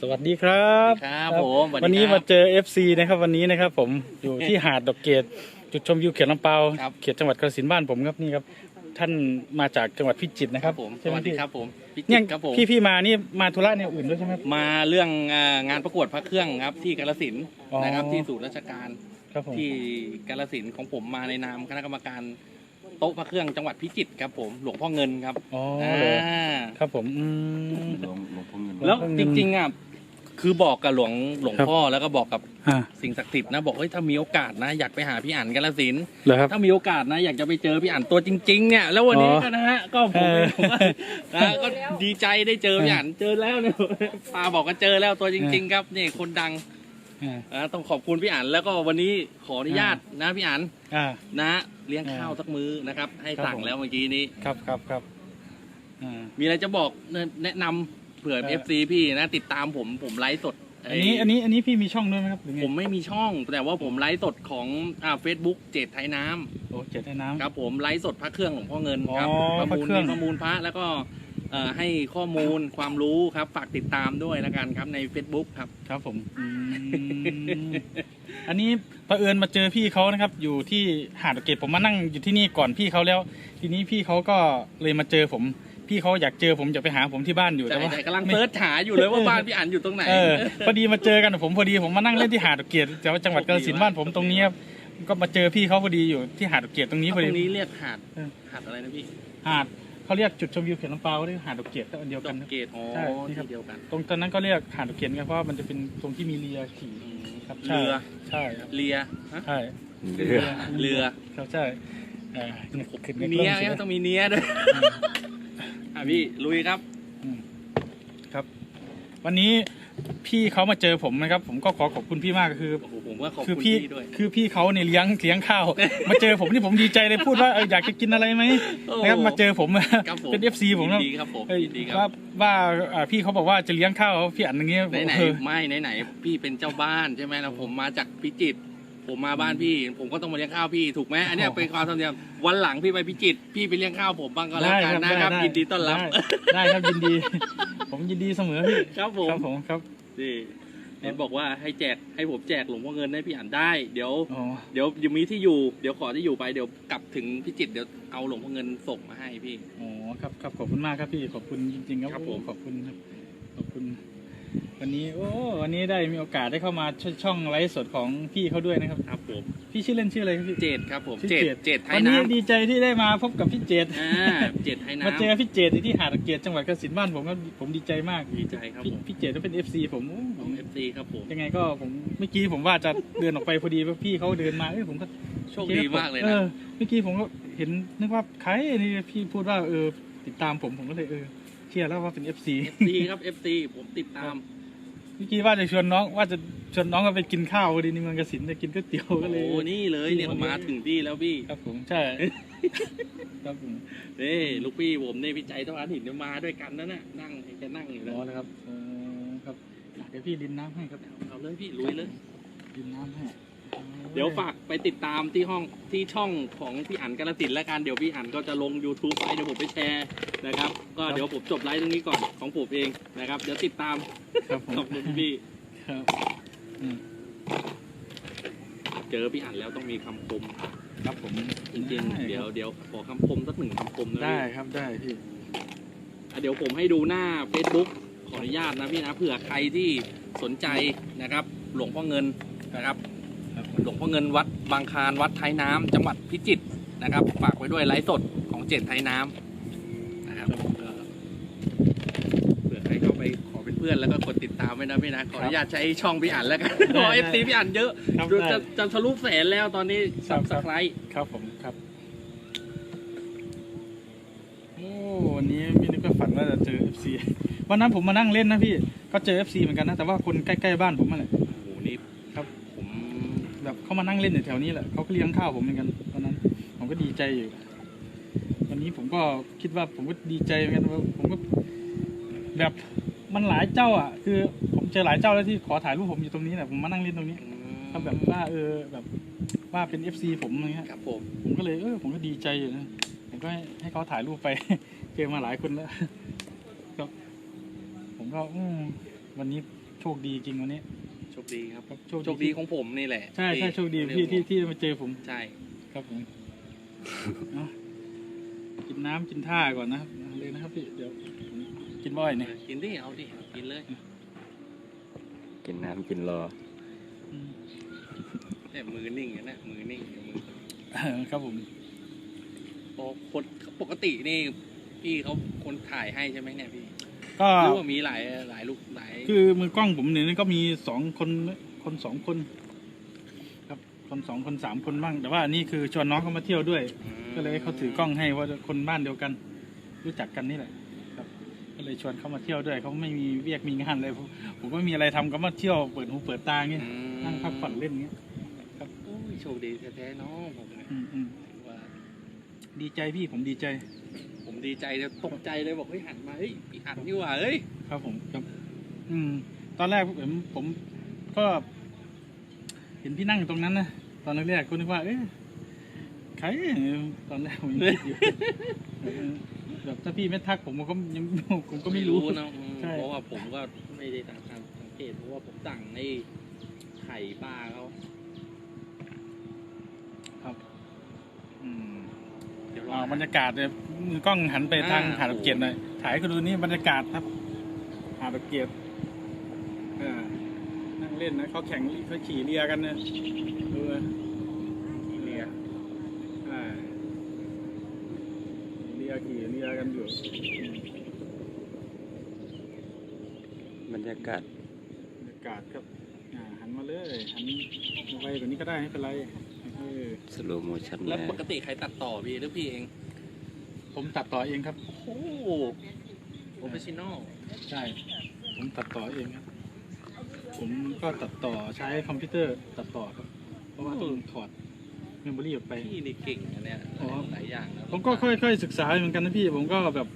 สวัสดีครับครับผมสวัสดีวันนี้ครับมาเจอ FC นะครับวันนี้นะครับ ผมอยู่ที่หาดดอกเกตจุดชมวิวเขียนลำเปาครับเขตจังหวัดกระสินธุ์บ้านผมครับนี่ครับท่านมาจากจังหวัดพิจิตรนะคครัรับบผมสใช่ไหมวัสดีพี่ครับผมพี่เนี่จิ๊ยกครับผมพี่พี่มานี่มาธุระแนวอื่นด้วยใช่ไหมครับมาเรื่องอ่างานประกวดพระเครื่องครับที่กาลสินธุ์อ๋อนะครับที่ศูนย์ราชการครับผมที่กาลสินธุ์ของผมมาในนามคณะกรรมการ โต๊ะพระเครื่องจังหวัดพิจิตรครับผมหลวงพ่อเงินครับอ๋ออ่าเลยครับผมอืม หลวงหลวงพ่อเงิน แล้วจริงๆอะคือบอกกับหลวงหลวงครับ พ่อแล้วก็บอกกับอ่าสิ่งศักดิ์สิทธิ์นะ บอกเฮ้ยถ้ามีโอกาสนะ อยากไปหาพี่อั๋นกาลสินธุ์เหรอครับ ถ้ามีโอกาสนะ อยากจะไปเจอพี่อั๋นตัวจริง ๆ เนี่ย แล้ววันนี้อ๋อก็นะฮะก็ผมเออ ผมก็นะก็ดีใจได้เจอพี่อั๋นเจอแล้วเนี่ยปาบอกก็เจอแล้วตัวจริง ๆ ครับนี่คนดังอ่านะต้องขอบคุณพี่อั๋นแล้วก็วันนี้ขออนุญาตนะพี่อั๋นอ่า นะ เลี้ยงข้าวสักมื้อนะครับ ให้ครับสั่งผมแล้วเมื่อกี้นี้ ครับครับครับอ่า มีอะไรจะบอกแนะนำเผื่อเออเอฟซีพี่นะติดตามผมผมไลฟ์สดอันนี้อันนี้อันนี้พี่มีช่องด้วยไหมครับหรือไงผมไม่มีช่อง แต่ว่าผมไลฟ์สดของอ่าเฟซบุ๊กเจดไทยน้ำโอ้เจ็ดในน้ำ ครับผมไลฟ์สดพระเครื่องหลวงพ่อเงินครับอ๋อประพระมูลเครื่อง มีประมูลพระแล้วก็เอ่อให้ข้อมูลความรู้ครับฝากติดตามด้วยแล้วกันครับใน Facebook ครับ ครับผมอืม อันนี้เผอิญมาเจอพี่เขานะครับ อยู่ที่หาดดอกเกตผมมานั่งอยู่ที่นี่ก่อนพี่เขาแล้ว ทีนี้พี่เขาก็เลยมาเจอผม พี่เขาอยากเจอผมอยากไปหาผมที่บ้านอยู่แต่แต่ว่าแต่กำลังเซิร์ชหาอยู่เลยว่าบ้านพี่อันอยู่ตรงไหนเออพอดีมาเจอกันผมพอดีผมมานั่งเล่นที่หาดดอกเกตแต่ว่าจังหวัดกาฬสินธุ์บ้านผมตรงนี้ครับก็มาเจอพี่เขาพอดีอยู่ที่หาดดอกเกตตรงนี้พอตดีรงนี้เรียกหาดเออหาดอะไรนะพี่หาดเขาเรียกจุดชมวิวเขียนลำเปาเรียกหาดดอกเกตก็อันเดียวดกัอนกครับเกตอ๋อใช่นี่ครับที่เดียวกัน ตรงตอนนั้นก็เรียกหาดดอกเกตไงเพราะว่ามันจะเป็นตรงที่มีเรือขี่อืมครับเรือ ใช่ครับเรือฮะใช่เรือเรือครับใช่เอ่อเนี่ยขึ้นเนี้ยกล้องต้องมีเนี้ยด้วยอะพี่ลุยครับอืมครับ วันนี้ พี่เขามาเจอผมนะครับ ผมก็ขอขอบคุณพี่มากคือ โอ้โหผมก็ขอบคือคุณพี่พี่ด้วย คือพี่เขาเนี่ยเลี้ยงเลี้ยงข้าว มาเจอผมนี่ผมดีใจเลยพูดว่าเอออยากจะกินอะไรไหมโอ้นะครับมาเจอผมครับผมเป็นเอฟซีผมยิแล้วนดีครับผมเอ้ยยินดีคว่ารับว่าอ่าพี่เขาบอกว่าจะเลี้ยงข้าวพี่อันอย่างเงี้ยไหนไหนเออไม่ไหนไหนพี่เป็นเจ้าบ้านใช่ไหมแล้วผมมาจากพิจิตร ผมมาบ้านพี่ ผมก็ต้องมาเลี้ยงข้าวพี่ถูกไหมอันเนี้ยเป็นความธรรมเนียมวันหลังพี่ไปพิจิตรพี่ไปเลี้ยงข้าวผมบ้างก็แล้วกันนะครับได้ยินดีต้อนรับ ได้ได้ครับยินดี ผมยินดีเสมอพี่ครับผม ครับผมครับนี่เห็นบอกว่าให้แจกให้ผมแจกหลวงพ่อเงินให้พี่อ่านได้ เดี๋ยว อ๋อเดี๋ยวยังมีที่อยู่เดี๋ยวขอที่อยู่ไปเดี๋ยวกลับถึงพิจิตรเดี๋ยวเอาหลวงพ่อเงินส่งมาให้พี่ อ๋อครับครับขอบคุณมากครับพี่ขอบคุณจริงๆครับครับผม ขอบคุณครับขอบคุณ วันนี้โอ้วันนี้ได้มีโอกาสได้เข้ามาชช่องไลฟ์สดของพี่เขาด้วยนะครับครับผมพี่ชื่อเล่นชื่ออะไรครับพี่เจดครับผมชื่อเจดเจดเจดไทวัยนนี้น้ำดีใจที่ได้มาพบกับพี่เจดอ่าเจดไทยน้ำมาเจอพี่เจดที่หาดเกียรติจังหวัดกระสินธุ์บ้านผมก็ผมดีใจมากดีใจครับพี่ผมพี่เจดก็เป็นเอฟซีผมโอ้ผขอมงเอฟซีครับผมยังไงก็ผมเมื่อกี้ผมว่าจะเดินออกไปพอดีว่าพี่เขาเดินมาเอ้ยผมก็โชคดีมากเลยเอนะอเมื่อกี้ผมก็เห็นนึกว่าใครนี่พี่พูดว่าเออติดตามผมผมก็เลยเออ เชื่อแล้วว่าเป็นเอฟซีดีครับ FC ผมติดตาม เมื่อกี้ว่าจะชวนน้องว่าจะชวนน้องก็ไปกินข้าวพอดีในเมืองกสินธุ์จะกินก๋วยเตี๋ยวโอ้ก็เลยโหนี่เลยเนี่ยมาถึงที่แล้วพี่ครับผมใช่ ครับผมนี่ลูกพี่ผมนี่พี่ใจต้องอาหินเนี่ยมาด้วยกันนั่นน่ะนั่งแกนั่งอยู่รแล้วอนะครับเออครับเดี๋ยวพี่ลินน้ำให้ครับเอาเลยพี่ลุยเลยลินน้ำให้ เดี๋ยวฝากไปติดตามที่ห้องที่ช่องของพี่อั๋นกาลสินธุ์แล้วกันเดี๋ยวพี่อั๋นก็จะลง YouTube ไปเดี๋ยวผมไปแชร์นะครับ ก็เดี๋ยวผมจบไลฟ์ตรงนี้ก่อนของผมเองนะครับ เดี๋ยวติดตามครับผมขอบคุณพี่ครับอืมเจอพี่อั๋นแล้วต้องมีคำคมครับผมจริงๆเดี๋ยวเดี๋ยวขอคำคมสักหนึ่งคำคมนะได้พี่ครับได้พี่อะเดี๋ยวผมให้ดูหน้า Facebook ขออนุญาตนะพี่นะเผื่อใครที่สนใจนะครับ หลวงพ่อเงินนะครับครับ หลวงพ่อเงินวัดบางคลานวัดไทยน้ำจังหวัดพิจิตรนะครับ ฝากไว้ด้วยไลฟ์สดของเจ็ดไทยน้ำนะครับก็เผื่อใครเข้าไปขอเป็นเพื่อนแล้วก็กดติดตามไว้นะพี่นะขออนุญาตใช้ช่องพี่อั๋นแล้วกันขอเอฟซีพี่อั๋นเยอะครับดูได้ จะจะทะลุแสนแล้วตอนนี้ครัซับบสไครต์ครับผมครับ โอ้วันนี้ไม่นึกว่าฝันว่าจะเจอ FC วันนั้นผมมานั่งเล่นนะพี่ ก็เจอ FC เหมือนกันนะ แต่ว่าคนใกล้ ๆ บ้านผมนั่นแหละ โอ้โหนี่ ครับ ผม แบบ เขามานั่งเล่นอยู่แถวนี้แหละเขาก็เลี้ยงข้าวผมเหมือนกันตอนนั้น ผมก็ดีใจอยู่ วันนี้ผมก็คิดว่าผมก็ดีใจเหมือนกันว่าผมก็แบบมันหลายเจ้าอะ คือ ผมเจอหลายเจ้าแล้วที่ขอถ่ายรูปผมอยู่ตรงนี้แหละผมมานั่งเล่นตรงนี้เขาแบบว่าเออแบบว่าเป็น FC ผมอะไรเงี้ยครับผมผมก็เลยเออผมก็ดีใจอยู่นะผมก็ให้ให้เขาถ่ายรูปไปเจอมาหลายคนแล้วก็ผมก็อืมวันนี้โชคดีจริงวันนี้ โชคดีครับครับโชคดีของผมนี่แหละใช่ใช่โชคดีพี่ที่ที่มาเจอผมใช่ ครับผมเอากินน้ำกินท่าก่อนนะครับเอาเลยนะครับพี่เดี๋ยวผมกินบ่อยเนี่ยกินดิเอาดิกินเลยกินน้ำกินรอ อืมแต่มือนิ่งอย่างนะมือนิ่งมือเออครับผมปกคนปกตินี่พี่เขาคนถ่ายให้ใช่ไหมเนี่ยพี่ ก็หรือว่ามีหลายหลายลูกหลายคือมือกล้องผมเนี่ยก็มีสองคนคนสองคน ครับคนสองคนสามคนบ้าง แต่ว่าอันนี้คือชวนน้องเขามาเที่ยวด้วยมก็เลยให้เขาถือกล้องให้ว่าคนบ้านเดียวกัน รู้จักกันนี่แหละ ครับ ก็เลยชวนเขามาเที่ยวด้วยเขาไม่มีเวียกมีงานเลยผมผมก็ไม่มีอะไรทำก็มาเที่ยวเปิดหูเปิดตาเงี้ยอืมนั่งพักผ่อนเล่นเงี้ยโอ้ยโชคดีแท้ๆเนาะผมเนี่ยอืมอืมว่าดีใจพี่ผมดีใจผม ดีใจจะตกใจเลยบอกเฮ้ยหันมาเฮ้ยพี่อัดนี่หว่าเฮ้ยครับผมครับ อืม ตอนแรกผมผมก็ เห็นพี่นั่งอยู่ตรงนั้นนะตอนแรกๆก็นึกว่า เอ๊ะใครตอนแรกผมยังคิดอยู่เออแบบถ้าพี่ไม่ทักผมผมก็ยังผมก็ไม่รู้นะอืมใช่เพราะว่าผมก็ไม่ได้ตั้งสังเกตเพราะว่าผมสั่งในไข่ปลาเขาครับ อืม เดี๋ยวรออ่าบรรยากาศเนี่ยมือกล้องหันไปทางอ่า หาดดอกเกียรหน่อยถ่ายให้คุณดูนี่บรรยากาศครับ หาดดอกเกียรเออนั่งเล่นนะเขาแข่งเขาขี่เรือกันเนี่ยดูนะขี่เรืออ่าขี่เรือขี่เรือกันอยู่ บรรยากาศบรรยากาศครับอ่าหันมาเลยหันไวกว่านี้ก็ได้ไม่เป็นไรเออ สโลโมชั่นแล้วแม่ปกติใครตัดต่อพี่หรือพี่เอง ผมตัดต่อเองครับ โอ้โปรเฟชชั่นอลใช่ ผมตัดต่อเองครับ ผมก็ตัดต่อใช้คอมพิวเตอร์ตัดต่อครับ เพราะว่าต้องถอดเมมโมรี่ออกไป พี่นี่เก่งนะเนี่ยอ๋อหลายอย่างนะผมก็ค่อยๆศึกษาเหมือนกันนะพี่ ผมก็แบบ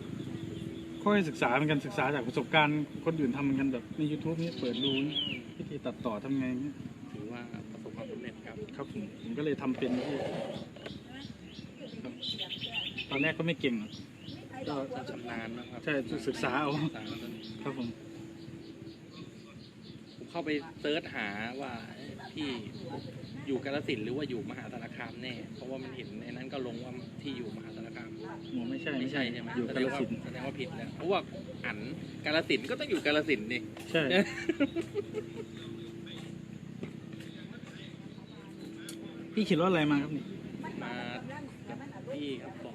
ค่อยศึกษาเหมือนกันศึกษาจากประสบการณ์คนอื่นทำเหมือนกันแบบใน YouTube นี่เปิดดูนี่วิธีตัดต่อทำไงเนี่ย ครับครับผมผมก็เลยทำเป็นพี่ครับตอนแรกก็ไม่เก่งหรอกก็ชำนาญนะครับใช่ศึกษาเอาศึกษาเอาครับผมผมเข้าไปเซิร์ชหาว่าพี่อยู่กาฬสินธุ์หรือว่าอยู่มหาสารคามแน่ เพราะว่ามันเห็นในนั้นก็ลงว่าที่อยู่มหาสารคามหมูไม่ใช่ไม่ใช่ใช่ไหมอยู่แสกาดฬงว่าสินธุ์แสดงว่าผิดแล้วเพราะว่าอันกาฬสินธุ์ก็ต้องอยู่กาฬสินธุ์นี่ใช่ พี่ขี่รถอะไรมาครับนี่มากับพี่ครับบอก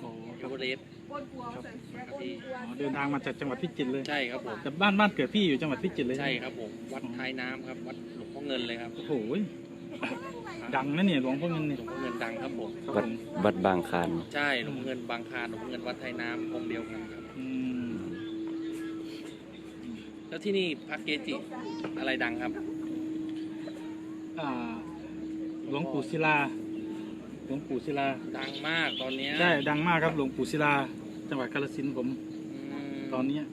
โอ้เอเวอเรสต์ครับพี่อ๋อเดินทางมาจากจังหวัดพิจิตรเลยใช่ครับผมแต่บ้านบ้านเกิดพี่อยู่จังหวัดพิจิตรเลยใช่ครับผมวัดท้ายน้ำครับวัดหลวงพ่อเงินเลยครับโอ้โหดังนะเนี่ยหลวงพ่อเงินหลเนี่ยวงพ่อเงินดังครับผมครับวัดผมวัดบางคานใช่หลวงพ่อเงินบางคลานหลวงพ่อเงินวัดท้ายน้ำองค์เดียวกันครับ อืมแล้วที่นี่พระเกจิอะไรดังครับ อ่า หลวงปู่ศิลา หลวงปู่ศิลา ดังมากตอนเนี้ยใช่ดังมากครับหลวงปู่ศิลา จังหวัดกาฬสินธุ์ผมอืมตอนเนี้ย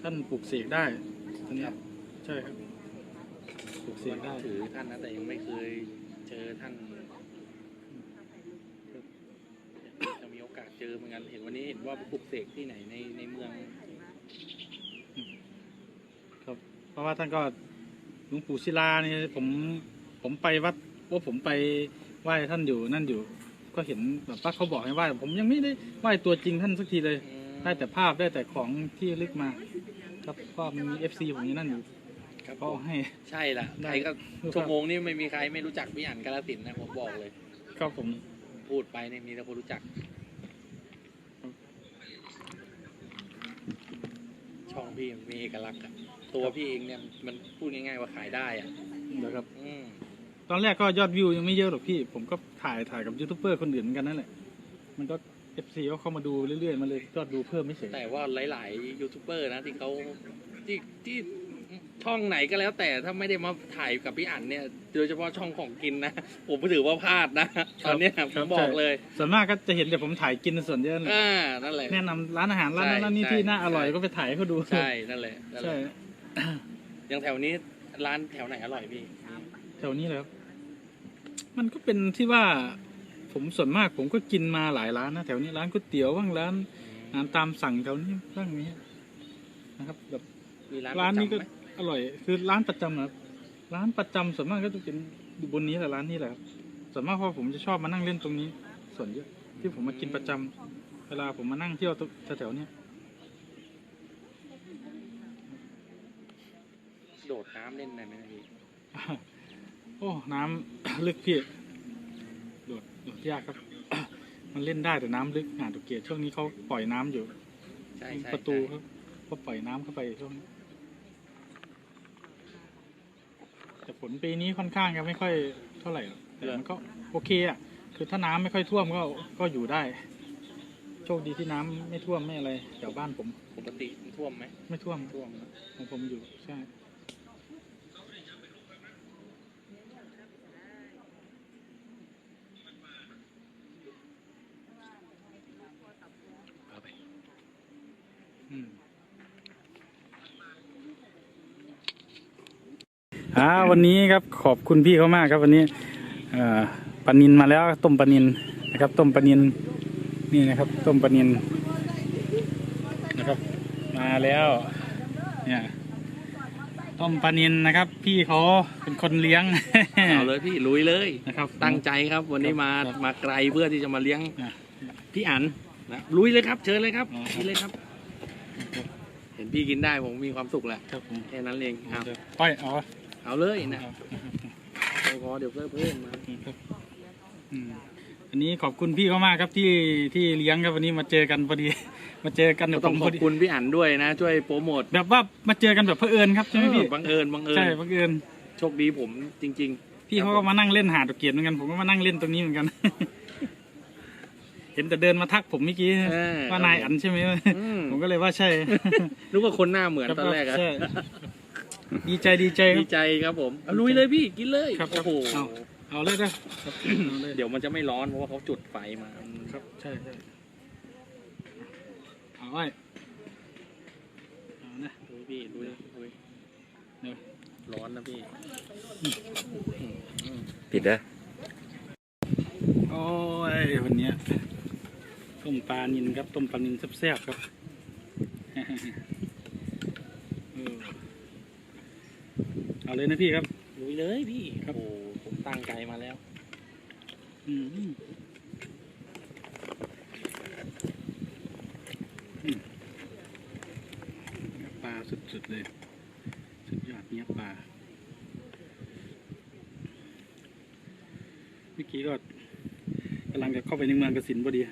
ท่านปลูกเสกได้ตอนเนี้ยใช่ครับปลูกเสกได้ถือท่านนะแต่ยังไม่เคยเจอท่านจะมีโอกาสเจอเหมือนกันเห็นวันนี้เห็นว่าปลุกเสกที่ไหนในในเมืองครับ เพราะว่าท่านก็หลวงปู่ศิลาเนี่ยผมผมไปวัด ว่าผมไปไหว้ท่านอยู่นั่นอยู่ ก็เห็นแบบว่าเขาบอกให้ไหว้ผมยังไม่ได้ไหว้ตัวจริงท่านสักทีเลย ได้แต่ภาพได้แต่ของที่ระลึกมา ครับก็มีเอฟซีผมอยู่นั่นอยู่ครับก็ให้ ใช่ละได้ใครก็ชั่วโมงนี้ไม่มีใครไม่รู้จักพี่อันกาลสินธุ์นะผมบอกเลยครับผมพูดไปเนี่ยมีแต่คนรู้จัก ช่องพี่มันมีเอกลักษณ์อะตัวพี่เองเนี่ยมันพูดง่ายๆว่าขายได้อะเดี๋ยวครับ อืม ตอนแรกก็ยอดวิวยังไม่เยอะหรอกพี่ ผมก็ถ่ายถ่ายกับยูทูบเบอร์คนอื่นเหมือนกันนั่นแหละ มันก็เอฟซีเขาเข้ามาดูเรื่อยๆมาเลยยอดดูเพิ่มไม่เฉยแต่ว่าหลาย ๆ ยูทูบเบอร์นะที่เขาที่ที่ช่องไหนก็แล้ว แต่ถ้าไม่ได้มาถ่ายกับพี่อั๋นเนี่ยโดยเฉพาะช่องของกินนะ ผมถือว่าพลาดนะตอนเนี้ยผมบอกเลยส่วนมากก็จะเห็นแต่ผมถ่ายกินส่วนเยอะเลยอ่านั่นแหละแนะนำร้านอาหารร้านนั้นใช่ร้านนี้ใช่ที่น่าอร่อยใช่ก็ไปถ่ายให้เขาดูใช่นั่นแหละนั่นแหใช่ละอย่างแถวนี้ร้านแถวไหนอร่อยพี่แถวนี้เลยครับ มันก็เป็นที่ว่าผมส่วนมากผมก็กินมาหลายร้านนะแถวนี้ร้านก๋วยเตี๋ยวบ้างร้านอาหารตามสั่งแถวนี้บ้างนี้นะครับแบบมีร้านร้านนี้ก็ประจำไหมอร่อย คือร้านประจำนะครับร้านประจำส่วนมากก็จะเป็นอยู่บนนี้แหละร้านนี้แหละครับส่วนมากเพราะผมจะชอบมานั่งเล่นตรงนี้ ส่วนเยอะที่ผมมากินประจำเวลาผมมานั่งเที่ยวตรงแถวๆเนี้ยโดดน้ำเล่นได้ไหมพี่ โอ้ น้ำลึกพี่โดดโดดยากครับ มันเล่นได้แต่น้ำลึกหาดตุเกียรติช่วงนี้เขาปล่อยน้ำอยู่ใช่ใช่ประตูใช่ครับก็ปล่อยน้ำเข้าไปช่วงนี้แต่ฝนปีนี้ค่อนข้างจะไม่ค่อยเท่าไหร่หรอกแต่มันก็โอเคอะ คือถ้าน้ำไม่ค่อยท่วมก็ก็อยู่ได้ โชคดีที่น้ำไม่ท่วมไม่อะไรแถวบ้านผม ปกติท่วมไหมไม่ท่วมท่วมนะของผมอยู่ใช่ เอาไป อืม อ่าวันนี้ครับขอบคุณพี่เขามากครับ วันนี้เอ่อปลานินมาแล้วต้มปลานินนะครับ ต้มปลานินนี่นะครับ ต้มปลานินนะครับ มาแล้วเนี่ยต้มปลานินนะครับ พี่เขาเป็นคนเลี้ยงเอาเลยพี่ลุยเลยนะครับ ตั้งใจครับวันนี้มาครับมาไกลเพื่อที่จะมาเลี้ยงอะพี่อันนะลุยเลยครับ เชิญเลยครับอ๋อกินเลยครับ เห็นพี่กินได้ผมมีความสุขแหละครับผมแค่นั้นเองเอาป้อยเอาวะ เอาเลยนะครับไม่พอเดี๋ยวเพิ่มเพิ่มมาอืมอันนี้ขอบคุณพี่เขามากครับที่ที่เลี้ยงครับวันนี้มาเจอกันพอดี มาเจอกันก็เดี๋ยวต้องมขพออบดีคุณพี่อันด้วยนะ ช่วยโปรโมทแบบว่ามาเจอกันแบบเพื่อเอิญครับใช่ไหมพี่บังเอิญบังเอิญใช่บังเอิญโชคดีผมจริงพี่เขาก็มานั่งเล่นหาดตะเกียบเหมือนกันผมก็มานั่งเล่นตรงนี้เหมือนกัน เห็นแต่เดินมาทักผมเมื่อกี้เออว่านายอันใช่ไหมอืม ผมก็เลยว่าใช่ นึกว่าคนหน้าเหมือนตอนแรกอะ ใช่ ดีใจดีใจคดีรับใจครับผมเอาลุยเลยพี่กินเลยครับครับโอ้โหเอา เอาเลยนะครับเอาเลยเดี๋ยวมันจะไม่ร้อนเพราะว่าเขาจุดไฟมาครับใช่ใช่เอาไว้เอานะ ลุยพี่ลุยลุยเดี๋ยว ร้อนนะพี่ปิดนะโอ้ยวันเนี้ยต้มปลานินครับต้มปลานินแซ่บๆครับ เออ เอาเลยนะพี่ครับ ลุยเลยพี่ครับโอ้โหผมตั้งใจมาแล้วอืมอืมปลาสุดๆเลย สุดยอดเนี้ยปลา เมื่อกี้ก็กำลังจะเข้าไปในเมืองกสินพอดี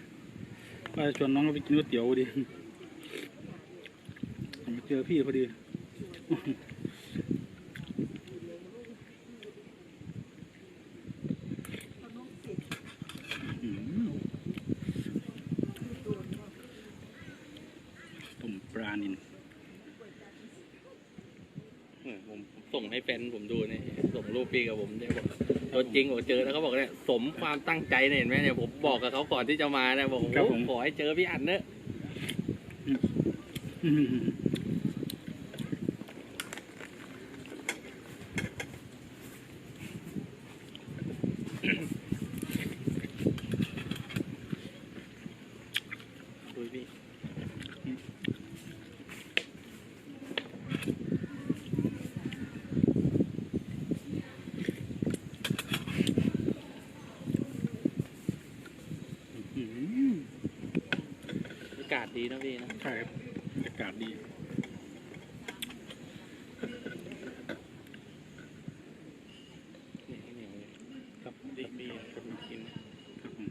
ว่าจะชวนน้องไปกินก๋วยเตี๋ยวพอดีมาเจอพี่พอดี อืมต้มปลานิน เออผมผม ส่งให้แฟนผมดูเนี่ยส่งรูปพี่กับผมเนี่ยบอกตัวจริงผมเจอแล้วเขาบอกเนี่ยสมความตั้งใจเนี่ยเห็นไหมเนี่ยผมบอกกับเขาก่อนที่จะมาเนี่ยบอกโอ้ครับโหผมขอให้เจอพี่อันเนอะ อืม ดูพี่ อืม อากาศดีนะพี่นะ ใช่ครับอากาศดี นี่นี่นี่ ครับ ดีพี่คนกิน ครับผม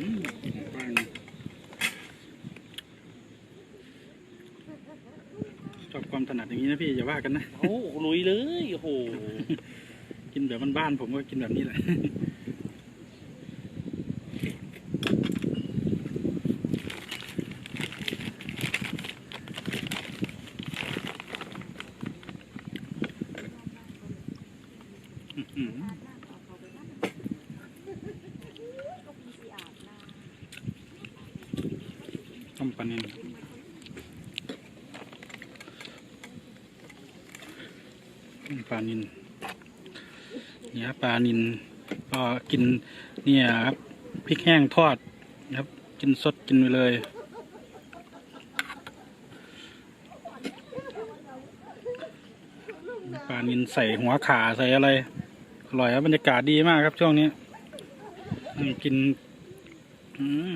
อืมปลานินชอบ ความถนัดอย่างนี้นะพี่อย่าว่ากันนะโอ้โหลุยเลยโอ้โห กินแบบบ้านๆผมก็กินแบบนี้แหละานินก็กินเนี่ยครับพริกแห้งทอดครับ กินสดกินไปเลย ปลานินใส่หัวขาใส่อะไรอร่อยครับบรรยากาศดีมากครับช่วงนี้กิน อืม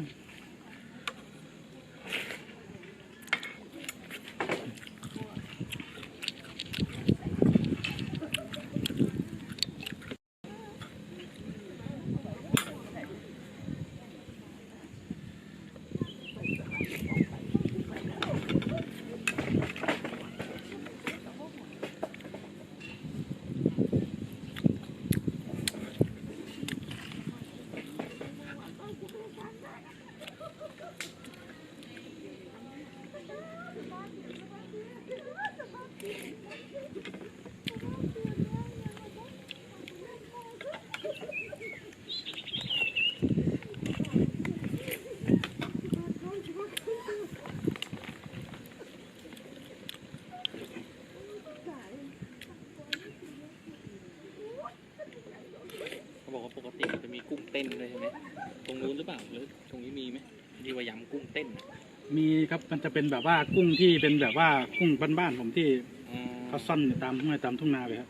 มีครับมันจะเป็นแบบว่ากุ้งที่เป็นแบบว่ากุ้งบ้านๆผมที่อ๋อเขาซ่อนอยู่ตามทุ่งนาตามทุ่งนาเลยครับ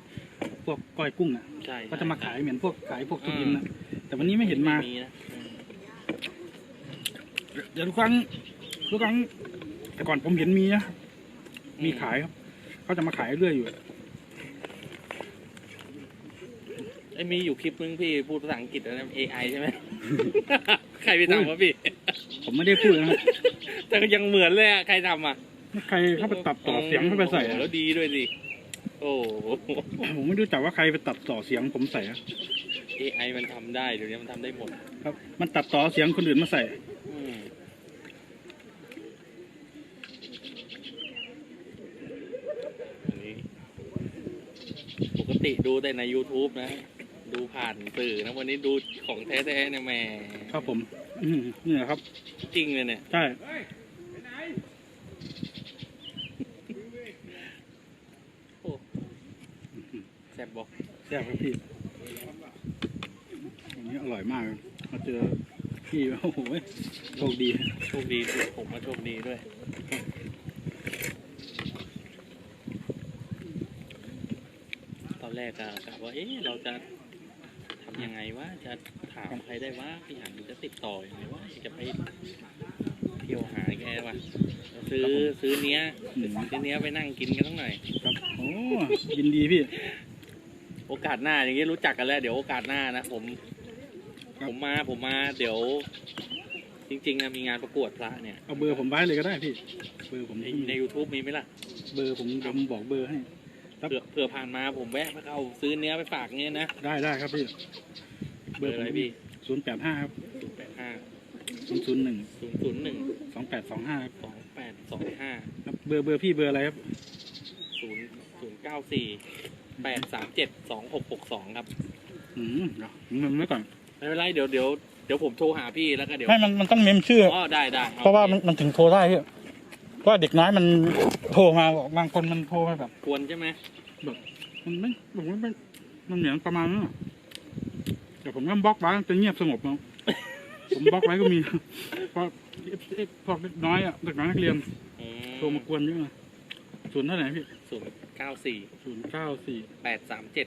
พวกก้อยกุ้งอะใช่ก็จะมาขายเหมือนพวกขายพวกทุกยินนะแต่วันนี้ไม่เห็นมามีนะอืมเดี๋ยวทุกครั้งทุกครั้งแต่ก่อนผมเห็นมีนะมีขายครับ เขาจะมาขายเรื่อยอยู่ ไอ้มีอยู่คลิปนึงพี่พูดภาษาอังกฤษนะ AI ใช่ไหม ใครไปทำวะพี่ ผมไม่ได้พูดนะครับแต่ก็ยังเหมือนเลยอะใครทำอะใครเข้าไปตัดต่อเสียงเข้าไปใส่โอ้อะโหแล้วดีด้วยสิโอ้โห ผมไม่รู้จักว่าใครไปตัดต่อเสียงผมใส่อะ AI มันทำได้เดี๋ยวนี้มันทำได้หมดครับ มันตัดต่อเสียงคนอื่นมาใส่ อืมอันนี้ปกติดูแต่ใน YouTube นะ ดูผ่านสื่อนะวันนี้ดูของแท้ๆเนี่ยแหม่ครับผมอืมนี่แหละครับ จริงเลยเนี่ย ใช่ โอ้แซ่บบอกแซ่บครับพี่อันนี้อร่อยมากเลยมาเจอพี่โอ้โหโชคดี โชคดีสิผมมาโชคดีด้วย ตอนแรกอะกะว่าเอ๊ะเราจะทำ ยังไงวะจะถามใครได้ว่าพี่หันจะติดต่อยังไงวะจะไปเที่ยวหาแกวะซื้อซื้อเนี้ยอืมซื้อเนี้ยไปนั่งกินกันสักหน่อยครับโอ้ยินดีพี่ โอกาสหน้าอย่างนี้รู้จักกันแล้ว เดี๋ยวโอกาสหน้านะผมครับผมมาผมมาเดี๋ยว จริงๆนะมีงานประกวดพระเนี่ยเอาเบอร์ผมไว้เลยก็ได้พี่ เบอร์ผมในใน YouTube มีไหมล่ะ เบอร์ผมเดี๋ยวผมบอกเบอร์ให้ ครับ เผื่อเผื่อผ่านมาผมแวะมาเข้าซื้อเนื้อไปฝากเงี้ยนะได้ได้ครับพี่เบอร์อะไรพี่ศูนย์แปดห้าครับแปดห้าศูนย์ศูนย์หนึ่งศูนย์ศูนย์หนึ่งสองแปดสองห้าครับสองแปดสองห้าครับเบอร์เบอร์พี่เบอร์อะไรครับศูนย์ศูนย์เก้าสี่แปดสามเจ็ดสองหกหกสองครับ อืมเดี๋ยวผมเมมไว้ก่อนไม่เป็นไรเดี๋ยวเดี๋ยวเดี๋ยวผมโทรหาพี่แล้วก็เดี๋ยวไม่มันมันต้องเมมชื่ออ๋อได้ได้เพราะว่ามันมันถึงโทรได้พี่ เพราะว่าเด็กน้อยมันโทรมาบางคนมันโทรมาแบบควรใช่ไหมมันไม่ผมว่าไม่มันเหมือนประมาณนั้นอะแต่ผมก็บล็อกไว้จะเงียบสงบเนาะผมบล็อกไว้ก็มีเพราะเอฟพวกเด็กน้อยอะเด็กน้อยนักเรียนโทรมากวนเยอะนะศูนย์เท่าไหร่พี่ศูนย์เก้าสี่ศูนย์เก้าสี่แปดสามเจ็ด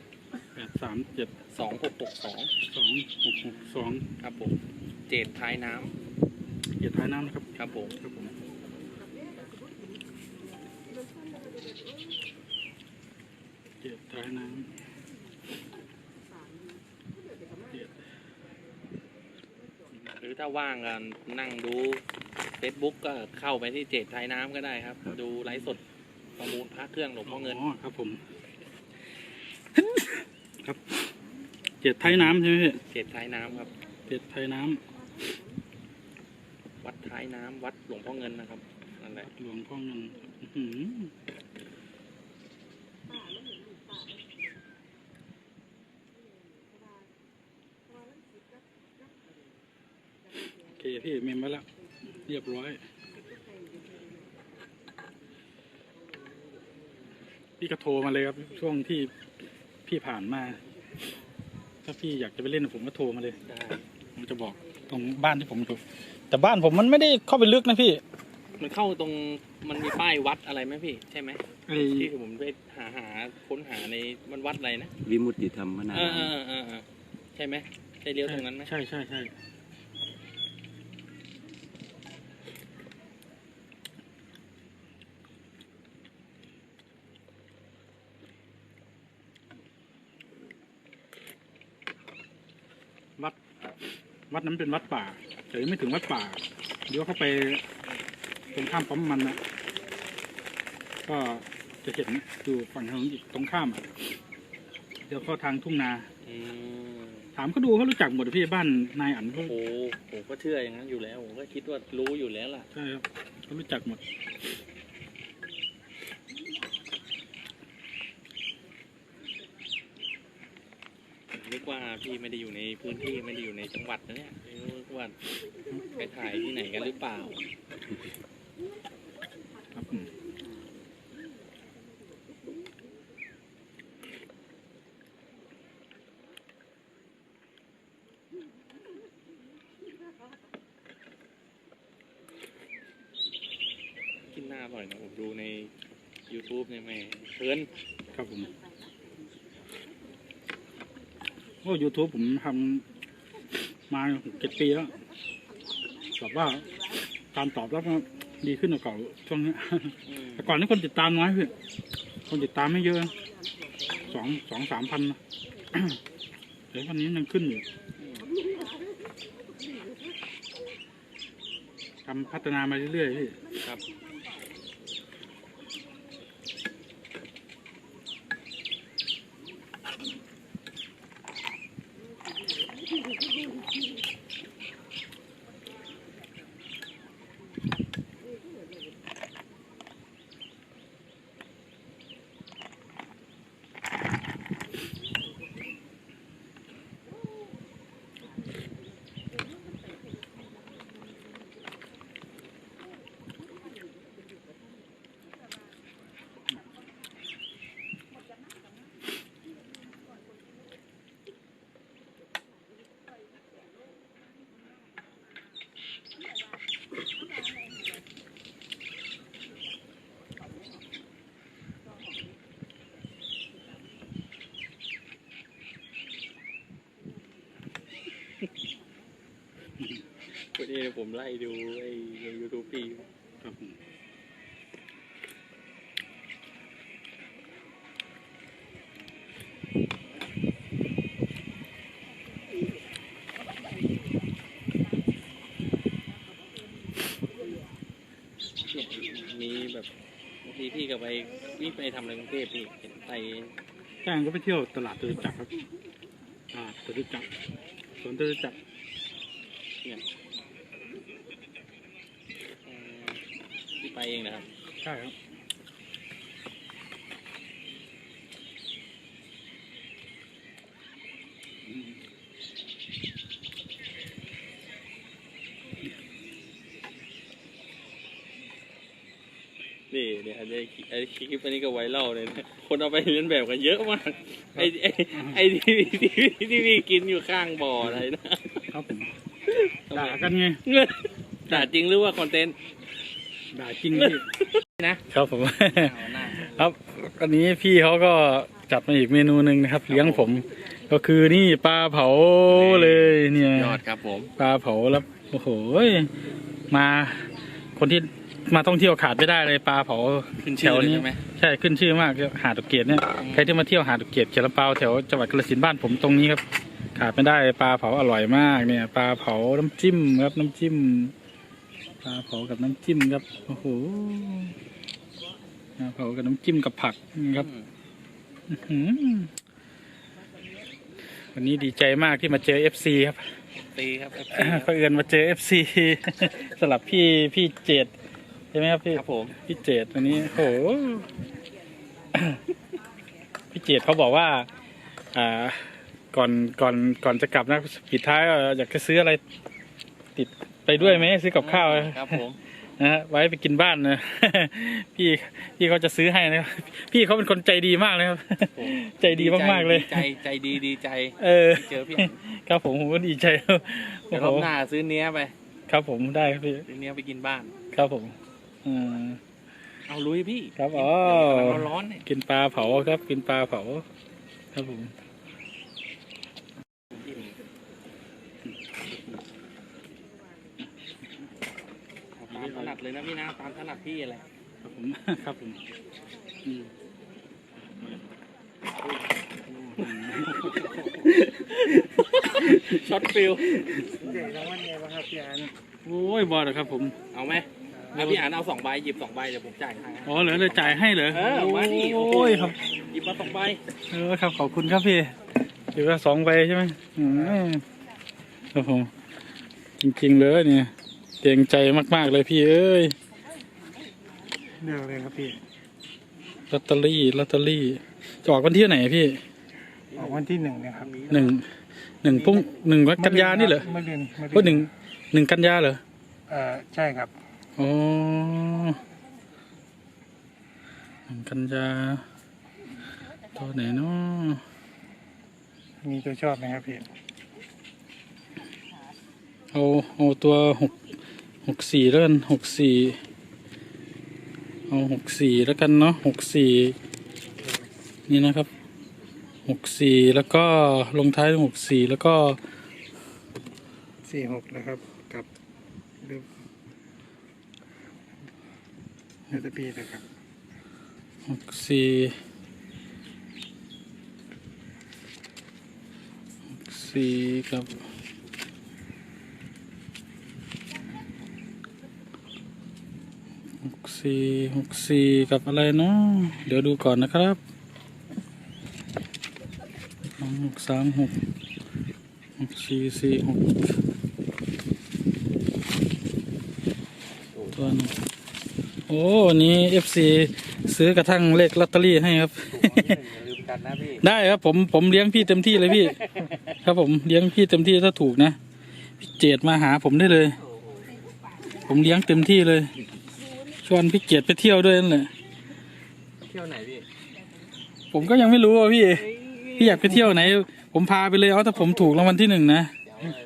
แปดสามเจ็ดสองหกหกสองสองหกหกสองครับผม เจดท้ายน้ำเกียรติท้ายน้ำนะครับ ครับผม ครับผม เกียรติท้ายน้ำเกียรติหรือถ้าว่างกันนั่งดู Facebook ก็เข้าไปที่เจดท้ายน้ำก็ได้ครับ ดูไลฟ์สดประมูลพระเครื่องหลวงพ่อเงิน อ๋อครับผม ครับเกียรติท้ายน้ำใช่ไหมพี่เจดท้ายน้ำครับเกียรติท้ายน้วัดท้ายน้ำวัดหลวงพ่อเงินนะครับนั่นแหละำหลวงพ่อเงินอื้อหือโอเค พี่เมมไว้แล้ว เรียบร้อย พี่ก็โทรมาเลยครับช่วงที่พี่ผ่านมา ถ้าพี่อยากจะไปเล่นกับผมก็โทรมาเลยได้ผมจะบอกตรงบ้านที่ผมอยู่แต่บ้านผมมันไม่ได้เข้าไปลึกนะพี่ มันเข้าตรงมันมีป้ายวัดอะไรไหมพี่ ใช่ไหมไอ้ ที่ผมไปหาหาค้นหาในมันวัดอะไรนะวิมุตติธรรมนาเออเออเออเออใช่ไหมใช่เลี้ยวตรงนั้นไหมใช่ใช่ใช่วัด วัดนั้นเป็นวัดป่าแต่ยังไม่ถึงวัดป่า เดี๋ยวเข้าไปตรงข้ามปั๊มมันนะก็จะเห็นอยู่ฝั่งถนนอีกตรงข้ามอะเดี๋ยวเข้าทางทุ่งนาอืมถามเขาดูเขารู้จักหมดพี่บ้านนายอันเขาโอ้ผมก็เชื่ออย่างนั้นอยู่แล้วผมก็คิดว่ารู้อยู่แล้วล่ะใช่ครับเขารู้จักหมด นึกว่า พี่ไม่ได้อยู่ในพื้นที่ไม่ได้อยู่ในจังหวัดนะเนี่ยไม่รู้ว่าไปถ่ายที่ไหนกันหรือเปล่า ครับอืม กินหน้าอร่อยนะผมดูใน YouTube เนี่ยแม่เพลิน ครับผมโอ้ ยูทูบผมทำมาหกเจ็ดปีแล้วแบบว่าการตอบรับก็ดีขึ้นกว่าเก่าช่วงนี้อืมแต่ก่อนนี่คนติดตามน้อยพี่คนติดตามไม่เยอะสองสองสามพันนะเดี๋ยววันนี้ยังขึ้นอยู่ทำพัฒนามาเรื่อยๆพี่ นนี้ผมไล่ดูไอ้ใน YouTube พี่ครับมีแบบบางทีพี่ก็ไปพี่ไปทำอะไรกรุงเทพพี่เห็นไปจ้างก็ไปเที่ยวตลาดตุจักรครับ อ่าตุจักรสวนตุจักร เนี่ยเอ่อพี่ไป เองนะครับ ใช่ครับนี่เนี่ยไอ้ไอ้คลิปอันนี้ก็ไวรัลเลยนะคนเอาไปเรียนแบบกันเยอะมากไอ้ไอ้ไอ้ที่ที่ที่พี่กินอยู่ข้างบ่ออะไรนะครับผมด่ากันไงแต่จริงหรือว่าคอนเทนต์ ด่าจริงพี่นะครับผมเอาหน้าครับอันนี้พี่เขาก็จัดมาอีกเมนูหนึ่งนะครับ เลี้ยงผม ก็คือนี่ปลาเผาเลยเนี่ยยอดครับผมปลาเผาแล้วโอ้โหมาคนที่มาท่องเที่ยวขาดไม่ได้เลยปลาเผาขึ้นชื่อเลยใช่ไหมใช่ขึ้นชื่อมากหาดตุกเกียรติเนี่ยอืมใครที่มาเที่ยวหาดตุกเกียรติเขียนลำเปาแถวจังหวัดกาฬสินธุ์บ้านผมตรงนี้ครับ ขาดไม่ได้ปลาเผาอร่อยมากเนี่ย ปลาเผาน้ำจิ้มครับน้ำจิ้ม ปลาเผากับน้ำจิ้มครับ โอ้โหปลาเผากับน้ำจิ้มกับผักนี่ครับอืมอื้อหือวันนี้ดีใจมากที่มาเจอเอฟซีครับตีครับ FC เพื่อนมาเจอเอฟซีสลับพี่พี่เจดใช่ไหมครับพี่ครับผมพี่เจดวันนี้โหพี่เจดเขาบอกว่าอ่าก่อนก่อนก่อนจะกลับนะปิดท้ายว่าอยากจะซื้ออะไรติด ไปด้วยไหมซื้อกับข้าวครับผมนะฮะไว้ไปกินบ้านนะพี่พี่เขาจะซื้อให้นะครับพี่เขาเป็นคนใจดีมากเลยครับผมใจดีมากๆเลยดีใจใจดีดีใจ เออที่เจอพี่ครับผมผมก็ดีใจครับเดี๋โอ้ยวโหรอบหน้าซื้อเนี้ยไป ครับผมได้ครับพี่ซื้อเนี้ยไปกินบ้าน ครับผมอ่าเอาลุยพี่ ครับอ๋อเดี๋ยวกำลังร้อนๆเนี่ยกินปลาเผาครับ กินปลาเผา ครับผมามถนัดเลยนะพี่นะตามถนัดพี่อะไรครับผมครับผมอืมช็อตฟิลเด็กรางวัลไงบ้างครับพี่อันโอ้ยบอลครับผม เอาไหมเอาพี่อ่านเอาสองใบหยิบสองใบเดี๋ยวผมจ่ายให้อ๋อเหรอเลยจ่ายให้เหรอเออมาดิโอ้ยครับหยิบมาสองใบเออครับขอบคุณครับพี่ถือว่าสองใบใช่ไหมอืมครับผมจริงๆเลยเนี่ยเกรงใจมากๆเลยพี่เอ้ยเลือกเลยครับพี่ลอตเตอรี่ลอตเตอรี่จะออกวันที่ไหนพี่ออกวันที่หนึ่งเนะครับหนึ่งหนึ่งพุ่งหนึ่งกันยานี่เหรอเมื่อเดือนเมื่อเดืก็หนึ่งหนึ่งกันยาเหรอเอ่อใช่ครับอ๋อหนึ่งกันยาตัวไหนเนาะมีตัวชอบไหมครับพี่เอาเอาตัวหก หกสี่แล้วกันหกสี่เอาหกสี่แล้วกันเนาะหกสี่นี่นะครับหกสี่แล้วก็ลงท้ายด้วยหกสี่แล้วก็สี่หกนะครับกับเลือกเลือกพี่นะครับหกสี่หกสี่กับหก สี่หกสี่กับอะไรเนาะเดี๋ยวดูก่อนนะครับสองหกสามหกหกสี่สี่หกตัวหนึงโอ้วันนี้เอฟซีซื้อกระทั่งเลขลอตเตอรี่ให้ครับอย่าลืมกันนะพี่ได้ครับผมผมเลี้ยงพี่เต็มที่เลยพี่ ครับผมเลี้ยงพี่เต็มที่ถ้าถูกนะพี่เจดมาหาผมได้เลย ผมเลี้ยงเต็มที่เลย ชวนพี่เจดไปเที่ยวด้วยนั่นแหละเที่ยวไหนพี่ผมก็ยังไม่รู้อะพี่ พี่อยากไปเที่ยวไหน ผมพาไปเลยเอาถ้าผมถูกรางวัลที่หนึ่งนะเดี๋ยวเลย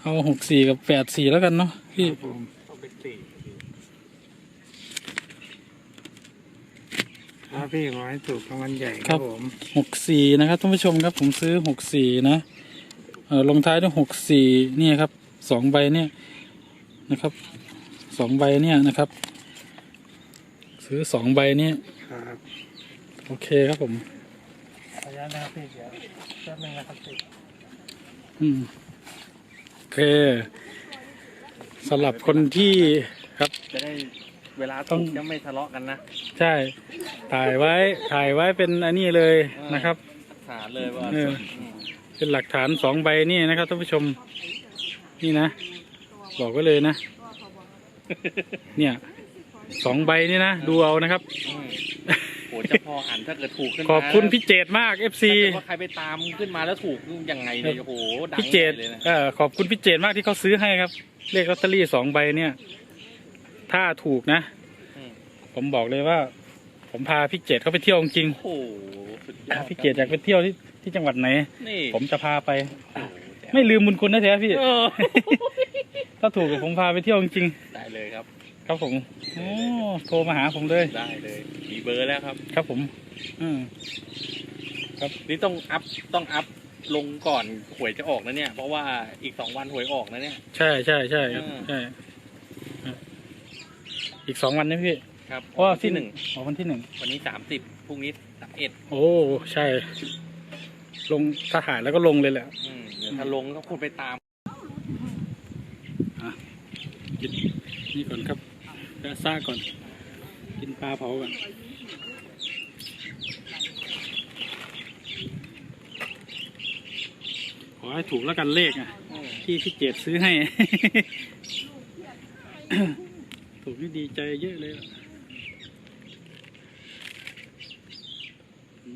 เอาหกสี่กับแปดสี่แล้วกันเนาะพี่ผมเอาเป็นสี่ครับพี่ขอให้ถูกรางวัลใหญ่ครับผมหกสี่นะครับท่านผู้ชมครับ ผมซื้อหกสี่นะเออลงท้ายด้วยหกสี่นี่ครับสองใบเนี่ยนะครับ สองใบเนี่ยนะครับ ซื้อสองใบเนี่ยครับโอเคครับผมขออนุญาตนะครับพี่เดี๋ยวแป๊บนึงนะครับพี่อืมโอเคสำหรับคนที่ครับ จะได้เวลาต้ถูองกจะไม่ทะเลาะกันนะใช่ ถ่ายไว้ถ่ายไว้เป็นอันนี้เลยนะครับฐานเลยว่าเออ เป็นหลักฐานสองใบนี่นะครับท่านผู้ชม นี่นะ บอกไว้เลยนะ เนี่ยสองใบนี่นะ ดูเอานะครับมโหจะพอหันถ้าเกิดถูกขึ้นมาขอบคุณพี่เจตมาก FC ถ้าเกิดว่าใครไปตามขึ้นมาแล้วถูกยังไงเนี่ยโอ้โหดังพี่เจตเลยนะเออขอบคุณพี่เจตมากที่เขาซื้อให้ครับ เลขลอตเตอรี่สองใบเนี่ย ถ้าถูกนะอืมผมบอกเลยว่า ผมพาพี่เจตเขาไปเที่ยวจริงโอ้โหสุดยอๆดพี่เจตอยากไปเที่ยวที่ที่จังหวัดไหนนี่ผมจะพาไปโอ้โหแจ๋วไม่ลืมบุญคุณนะแท้พี่เออ ถ้าถูกผมพาไปเที่ยวจริงได้เลยครับ ๆครับผมโอ้โทรมาหาผมเลย ได้เลยมีเบอร์แล้วครับ ครับผม อืม นี่ต้องอัพต้องอัพลงก่อนหวยจะออกนะเนี่ย เพราะว่าอีกสองวันหวยออกนะเนี่ย ใช่ใช่ใช่ครับอืมใช่ครับอีกสองวันนะพี่ ครับเพราะว่าที่หนึ่งอ๋อวันที่หนึ่ง วันนี้สามสิบพรุ่งนี้สามเอ็ดโอ้ ใช่ ลงทหารแล้วก็ลงเลยแหละอืมเดี๋ยวถ้าลงก็คุณไปตาม กินนี่ก่อนครับแวะซ่าก่อน กินปลาเผาก่อนขอให้ถูกแล้วกันเลขอะที่พี่เจดซื้อให้ ถูกนี่ดีใจเยอะเลยล่ะ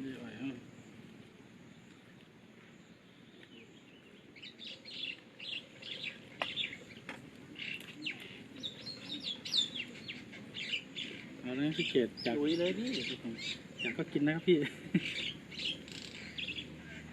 ไม่ไหวแล้ว เอาเลยพี่เจดอยากลุยเลยพี่อยากก็กินนะครับพี่